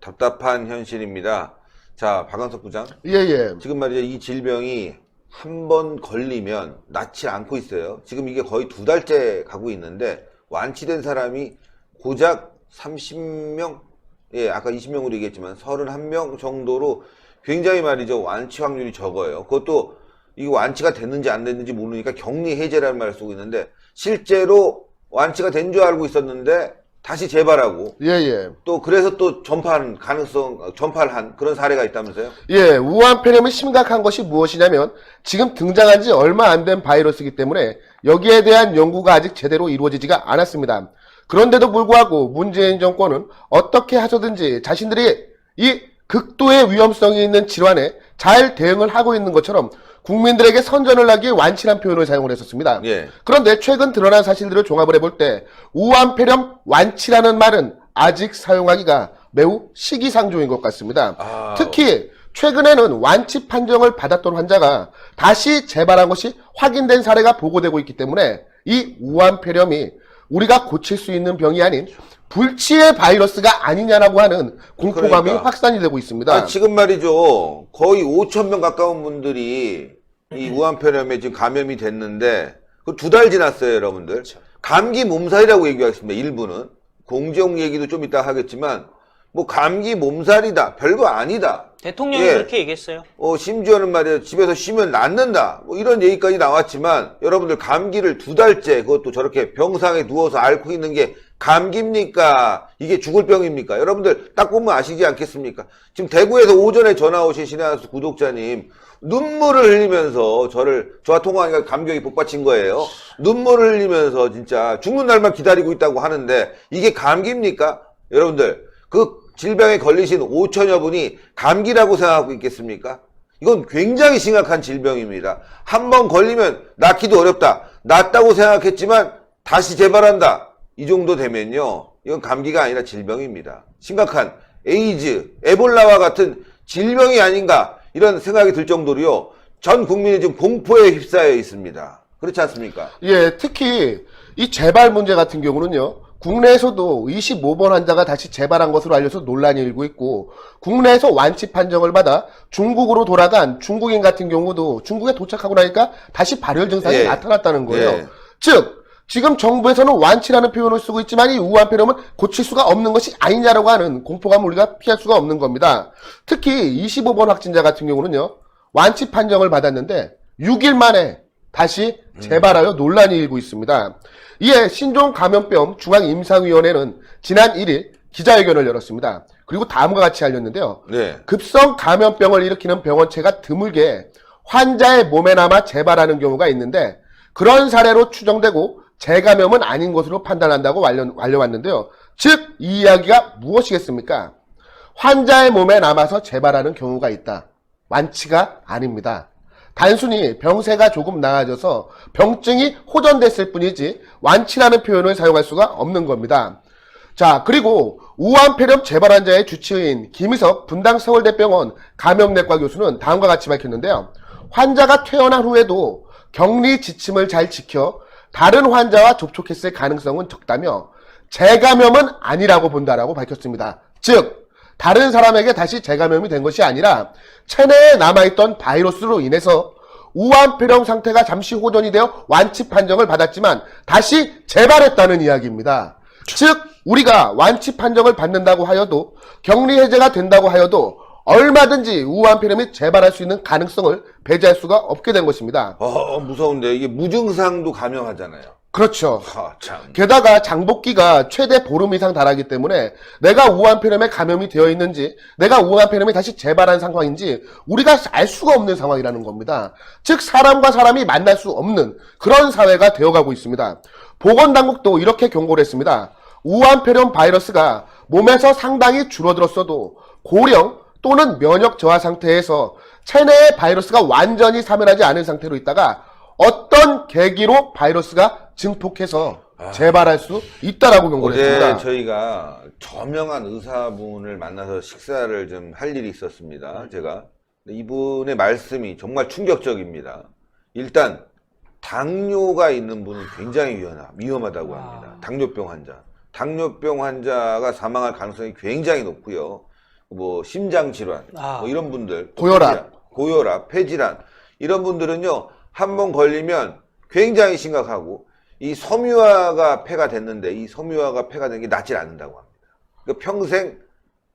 답답한 현실입니다. 자, 박원석 부장. 예, 예. 지금 말이죠. 이 질병이 한 번 걸리면 낫지 않고 있어요. 지금 이게 거의 두 달째 가고 있는데 완치된 사람이 고작 30명, 예, 아까 20명으로 얘기했지만 31명 정도로 굉장히 말이죠. 완치 확률이 적어요. 그것도 이게 완치가 됐는지 안 됐는지 모르니까 격리 해제라는 말을 쓰고 있는데 실제로 완치가 된 줄 알고 있었는데 다시 재발하고 예, 예. 또 그래서 또 전파한 가능성, 전파를 한 그런 사례가 있다면서요? 예, 우한 폐렴이 심각한 것이 무엇이냐면 지금 등장한 지 얼마 안 된 바이러스이기 때문에 여기에 대한 연구가 아직 제대로 이루어지지가 않았습니다. 그런데도 불구하고 문재인 정권은 어떻게 하서든지 자신들이 이 극도의 위험성이 있는 질환에 잘 대응을 하고 있는 것처럼 국민들에게 선전을 하기 완치란 표현을 사용을 했었습니다. 예. 그런데 최근 드러난 사실들을 종합을 해볼 때 우한폐렴 완치라는 말은 아직 사용하기가 매우 시기상조인 것 같습니다. 아. 특히 최근에는 완치 판정을 받았던 환자가 다시 재발한 것이 확인된 사례가 보고되고 있기 때문에 이 우한폐렴이 우리가 고칠 수 있는 병이 아닌 불치의 바이러스가 아니냐라고 하는 공포감이 그러니까. 확산이 되고 있습니다. 아, 지금 말이죠. 거의 5천 명 가까운 분들이 이 우한폐렴에 지금 감염이 됐는데 그 두 달 지났어요, 여러분들. 감기 몸살이라고 얘기하겠습니다. 일부는 공정 얘기도 좀 이따 하겠지만 뭐 감기 몸살이다, 별거 아니다. 대통령이 예. 그렇게 얘기했어요. 어, 심지어는 말이야, 집에서 쉬면 낫는다. 뭐 이런 얘기까지 나왔지만, 여러분들 감기를 두 달째, 그것도 저렇게 병상에 누워서 앓고 있는 게 감기입니까? 이게 죽을 병입니까? 여러분들 딱 보면 아시지 않겠습니까? 지금 대구에서 오전에 전화 오신 신혜한수 구독자님, 눈물을 흘리면서 저를, 저와 통화하니까 감격이 복받친 거예요. 눈물을 흘리면서 진짜 죽는 날만 기다리고 있다고 하는데, 이게 감기입니까? 여러분들, 그 질병에 걸리신 5천여 분이 감기라고 생각하고 있겠습니까? 이건 굉장히 심각한 질병입니다. 한 번 걸리면 낫기도 어렵다. 낫다고 생각했지만 다시 재발한다. 이 정도 되면요. 이건 감기가 아니라 질병입니다. 심각한 에이즈, 에볼라와 같은 질병이 아닌가 이런 생각이 들 정도로요. 전 국민이 지금 공포에 휩싸여 있습니다. 그렇지 않습니까? 예, 특히 이 재발 문제 같은 경우는요. 국내에서도 25번 환자가 다시 재발한 것으로 알려서 논란이 일고 있고 국내에서 완치 판정을 받아 중국으로 돌아간 중국인 같은 경우도 중국에 도착하고 나니까 다시 발열 증상이 예. 나타났다는 거예요. 예. 즉 지금 정부에서는 완치라는 표현을 쓰고 있지만 이 우한 폐렴은 고칠 수가 없는 것이 아니냐라고 하는 공포감을 우리가 피할 수가 없는 겁니다. 특히 25번 확진자 같은 경우는요. 완치 판정을 받았는데 6일 만에 다시 재발하여 논란이 일고 있습니다. 이에 신종 감염병 중앙임상위원회는 지난 1일 기자회견을 열었습니다. 그리고 다음과 같이 알렸는데요. 네. 급성 감염병을 일으키는 병원체가 드물게 환자의 몸에 남아 재발하는 경우가 있는데 그런 사례로 추정되고 재감염은 아닌 것으로 판단한다고 알려, 알려왔는데요. 즉, 이 이야기가 무엇이겠습니까? 환자의 몸에 남아서 재발하는 경우가 있다. 완치가 아닙니다. 단순히 병세가 조금 나아져서 병증이 호전됐을 뿐이지 완치라는 표현을 사용할 수가 없는 겁니다. 자, 그리고 우한 폐렴 재발 환자의 주치의인 김희석 분당 서울대병원 감염내과 교수는 다음과 같이 밝혔는데요. 환자가 퇴원한 후에도 격리 지침을 잘 지켜 다른 환자와 접촉했을 가능성은 적다며 재감염은 아니라고 본다라고 밝혔습니다. 즉, 다른 사람에게 다시 재감염이 된 것이 아니라 체내에 남아있던 바이러스로 인해서 우한 폐렴 상태가 잠시 호전이 되어 완치 판정을 받았지만 다시 재발했다는 이야기입니다. 즉 우리가 완치 판정을 받는다고 하여도 격리 해제가 된다고 하여도 얼마든지 우한 폐렴이 재발할 수 있는 가능성을 배제할 수가 없게 된 것입니다. 어, 무서운데 이게 무증상도 감염하잖아요. 그렇죠. 하, 참. 게다가 장복기가 최대 보름 이상 달하기 때문에 내가 우한 폐렴에 감염이 되어 있는지 내가 우한 폐렴이 다시 재발한 상황인지 우리가 알 수가 없는 상황이라는 겁니다. 즉 사람과 사람이 만날 수 없는 그런 사회가 되어가고 있습니다. 보건당국도 이렇게 경고를 했습니다. 우한 폐렴 바이러스가 몸에서 상당히 줄어들었어도 고령 또는 면역 저하 상태에서 체내의 바이러스가 완전히 사멸하지 않은 상태로 있다가 어떤 계기로 바이러스가 증폭해서 재발할 수 있다라고 경고를 어제 했습니다. 저희가 저명한 의사분을 만나서 식사를 좀 할 일이 있었습니다. 제가 근데 이분의 말씀이 정말 충격적입니다. 일단 당뇨가 있는 분은 굉장히 위험하, 위험하다고 합니다. 당뇨병 환자. 당뇨병 환자가 사망할 가능성이 굉장히 높고요. 뭐 심장 질환, 아. 뭐 이런 분들, 또 고혈압. 고혈압, 폐질환 이런 분들은요 한 번 걸리면 굉장히 심각하고 이 섬유화가 폐가 됐는데 이 섬유화가 폐가 된 게 낫질 않는다고 합니다. 그러니까 평생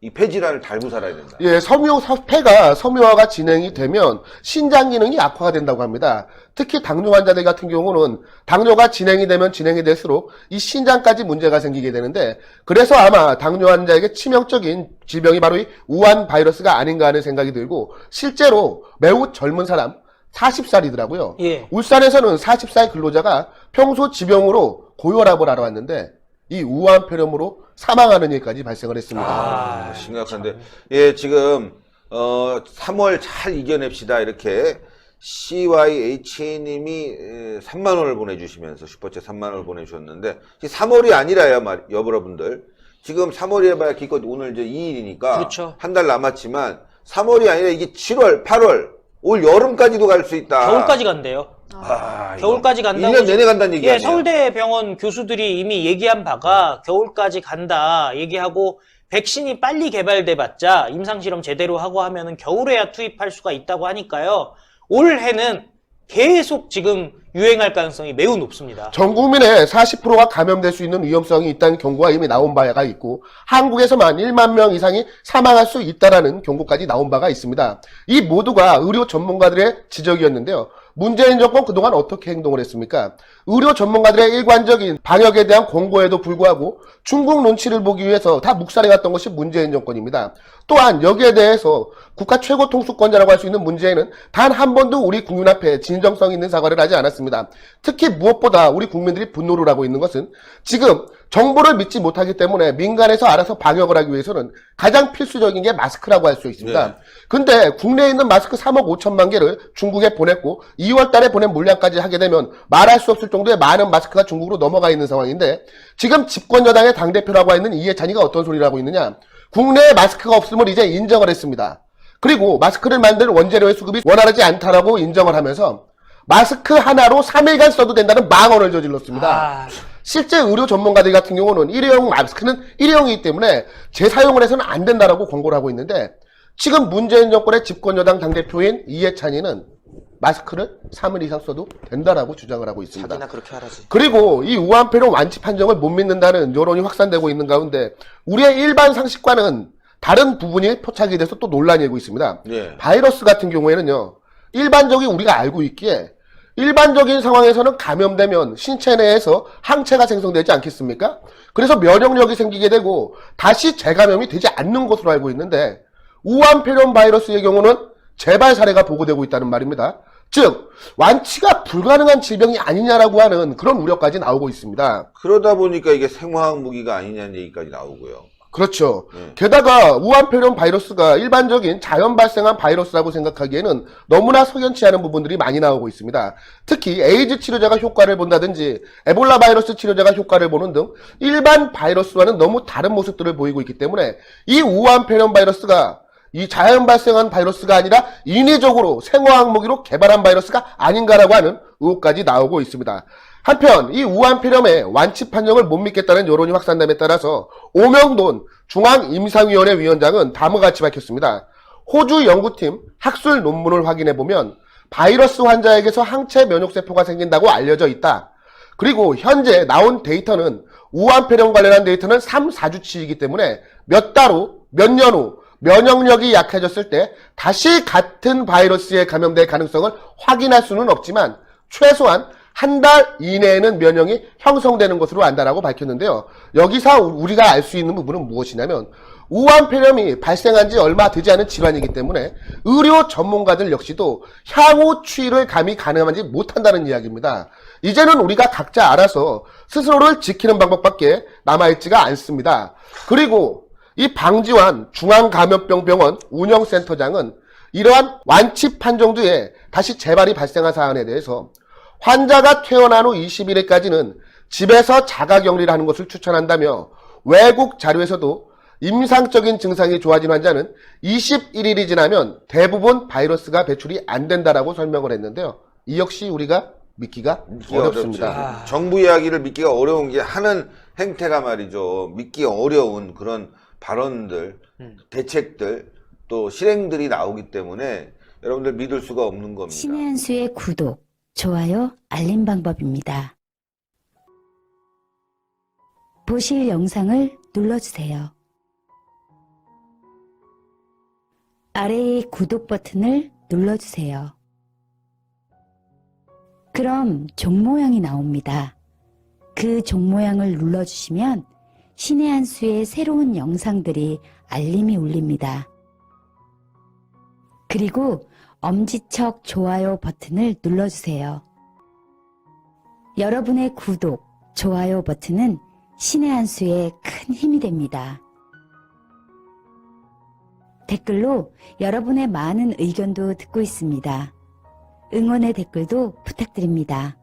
이 폐질환을 달고 살아야 된다. 예, 섬유 폐가 섬유화가 진행이 되면 신장 기능이 악화가 된다고 합니다. 특히 당뇨 환자들 같은 경우는 당뇨가 진행이 되면 진행이 될수록 이 신장까지 문제가 생기게 되는데 그래서 아마 당뇨 환자에게 치명적인 질병이 바로 이 우한 바이러스가 아닌가 하는 생각이 들고 실제로 매우 젊은 사람 40살이더라고요. 예. 울산에서는 40살 근로자가 평소 지병으로 고혈압을 하러 왔는데 이 우한 폐렴으로 사망하는 일까지 발생을 했습니다. 아, 아, 심각한데. 예, 지금, 어, 3월 잘 이겨냅시다. 이렇게 CYH님이 3만 원을 보내주시면서 슈퍼챗 3만 원을 보내주셨는데, 3월이 아니라요, 말, 여러분들. 지금 3월이 해봐야 기껏 오늘 이제 2일이니까. 그렇죠. 한 달 남았지만, 3월이 아니라 이게 7월, 8월, 올 여름까지도 갈 수 있다. 겨울까지 간대요. 아, 이거 겨울까지 간다고 1년 내내 간다는 얘기 예, 아니에요? 서울대 병원 교수들이 이미 얘기한 바가 겨울까지 간다 얘기하고 백신이 빨리 개발돼 봤자 임상실험 제대로 하고 하면은 겨울에야 투입할 수가 있다고 하니까요. 올해는 계속 지금 유행할 가능성이 매우 높습니다. 전 국민의 40%가 감염될 수 있는 위험성이 있다는 경고가 이미 나온 바가 있고 한국에서만 1만 명 이상이 사망할 수 있다라는 경고까지 나온 바가 있습니다. 이 모두가 의료 전문가들의 지적이었는데요. 문재인 정권 그동안 어떻게 행동을 했습니까? 의료 전문가들의 일관적인 방역에 대한 공고에도 불구하고 중국 눈치를 보기 위해서 다 묵살해 갔던 것이 문재인 정권입니다. 또한 여기에 대해서 국가 최고 통수권자라고 할 수 있는 문재인은 단 한 번도 우리 국민 앞에 진정성 있는 사과를 하지 않았습니다. 특히 무엇보다 우리 국민들이 분노를 하고 있는 것은 지금 정보를 믿지 못하기 때문에 민간에서 알아서 방역을 하기 위해서는 가장 필수적인 게 마스크라고 할 수 있습니다. 네. 근데 국내에 있는 마스크 3억 5천만 개를 중국에 보냈고 2월 달에 보낸 물량까지 하게 되면 말할 수 없을 정도의 많은 마스크가 중국으로 넘어가 있는 상황인데 지금 집권 여당의 당대표라고 하는 이해찬이가 어떤 소리를 하고 있느냐 국내에 마스크가 없음을 이제 인정을 했습니다. 그리고 마스크를 만들 원재료의 수급이 원활하지 않다라고 인정을 하면서 마스크 하나로 3일간 써도 된다는 망언을 저질렀습니다. 아, 실제 의료 전문가들 같은 경우는 일회용 마스크는 일회용이기 때문에 재사용을 해서는 안 된다라고 권고를 하고 있는데 지금 문재인 정권의 집권 여당 당대표인 이해찬이는 마스크를 3일 이상 써도 된다라고 주장을 하고 있습니다. 그렇게 하라지. 그리고 이 우한폐렴 완치 판정을 못 믿는다는 여론이 확산되고 있는 가운데 우리의 일반 상식과는 다른 부분이 포착이 돼서 또 논란이 일고 있습니다. 예. 바이러스 같은 경우에는요, 일반적인 우리가 알고 있기에 일반적인 상황에서는 감염되면 신체 내에서 항체가 생성되지 않겠습니까? 그래서 면역력이 생기게 되고 다시 재감염이 되지 않는 것으로 알고 있는데 우한폐렴 바이러스의 경우는 재발 사례가 보고되고 있다는 말입니다. 즉 완치가 불가능한 질병이 아니냐라고 하는 그런 우려까지 나오고 있습니다. 그러다 보니까 이게 생화학 무기가 아니냐는 얘기까지 나오고요. 그렇죠. 네. 게다가 우한폐렴 바이러스가 일반적인 자연 발생한 바이러스라고 생각하기에는 너무나 석연치 않은 부분들이 많이 나오고 있습니다. 특히 에이즈 치료제가 효과를 본다든지 에볼라 바이러스 치료제가 효과를 보는 등 일반 바이러스와는 너무 다른 모습들을 보이고 있기 때문에 이 우한폐렴 바이러스가 이 자연 발생한 바이러스가 아니라 인위적으로 생화학 무기로 개발한 바이러스가 아닌가라고 하는 의혹까지 나오고 있습니다. 한편 이 우한 폐렴의 완치 판정을 못 믿겠다는 여론이 확산됨에 따라서 오명돈 중앙임상위원회 위원장은 다음과 같이 밝혔습니다. 호주 연구팀 학술 논문을 확인해 보면 바이러스 환자에게서 항체 면역세포가 생긴다고 알려져 있다. 그리고 현재 나온 데이터는 우한 폐렴 관련한 데이터는 3, 4주치이기 때문에 몇 달 후, 몇 년 후 면역력이 약해졌을 때 다시 같은 바이러스에 감염될 가능성을 확인할 수는 없지만 최소한 한 달 이내에는 면역이 형성되는 것으로 안다라고 밝혔는데요. 여기서 우리가 알 수 있는 부분은 무엇이냐면 우한폐렴이 발생한 지 얼마 되지 않은 질환이기 때문에 의료 전문가들 역시도 향후 추이를 감히 가능하지 못한다는 이야기입니다. 이제는 우리가 각자 알아서 스스로를 지키는 방법밖에 남아있지가 않습니다. 그리고 이 방지환 중앙감염병병원 운영센터장은 이러한 완치 판정 뒤에 다시 재발이 발생한 사안에 대해서 환자가 퇴원한 후 20일에까지는 집에서 자가격리를 하는 것을 추천한다며 외국 자료에서도 임상적인 증상이 좋아진 환자는 21일이 지나면 대부분 바이러스가 배출이 안 된다라고 설명을 했는데요. 이 역시 우리가 믿기가 어렵습니다. 아. 정부 이야기를 믿기가 어려운 게 하는 행태가 말이죠. 믿기 어려운 그런 발언들, 음. 대책들, 또 실행들이 나오기 때문에 여러분들 믿을 수가 없는 겁니다. 신의 한 수의 구독, 좋아요, 알림 방법입니다. 보실 영상을 눌러주세요. 아래의 구독 버튼을 눌러주세요. 그럼 종 모양이 나옵니다. 그 종 모양을 눌러주시면 신의 한 수의 새로운 영상들이 알림이 울립니다. 그리고 엄지척 좋아요 버튼을 눌러주세요. 여러분의 구독, 좋아요 버튼은 신의 한 수에 큰 힘이 됩니다. 댓글로 여러분의 많은 의견도 듣고 있습니다. 응원의 댓글도 부탁드립니다.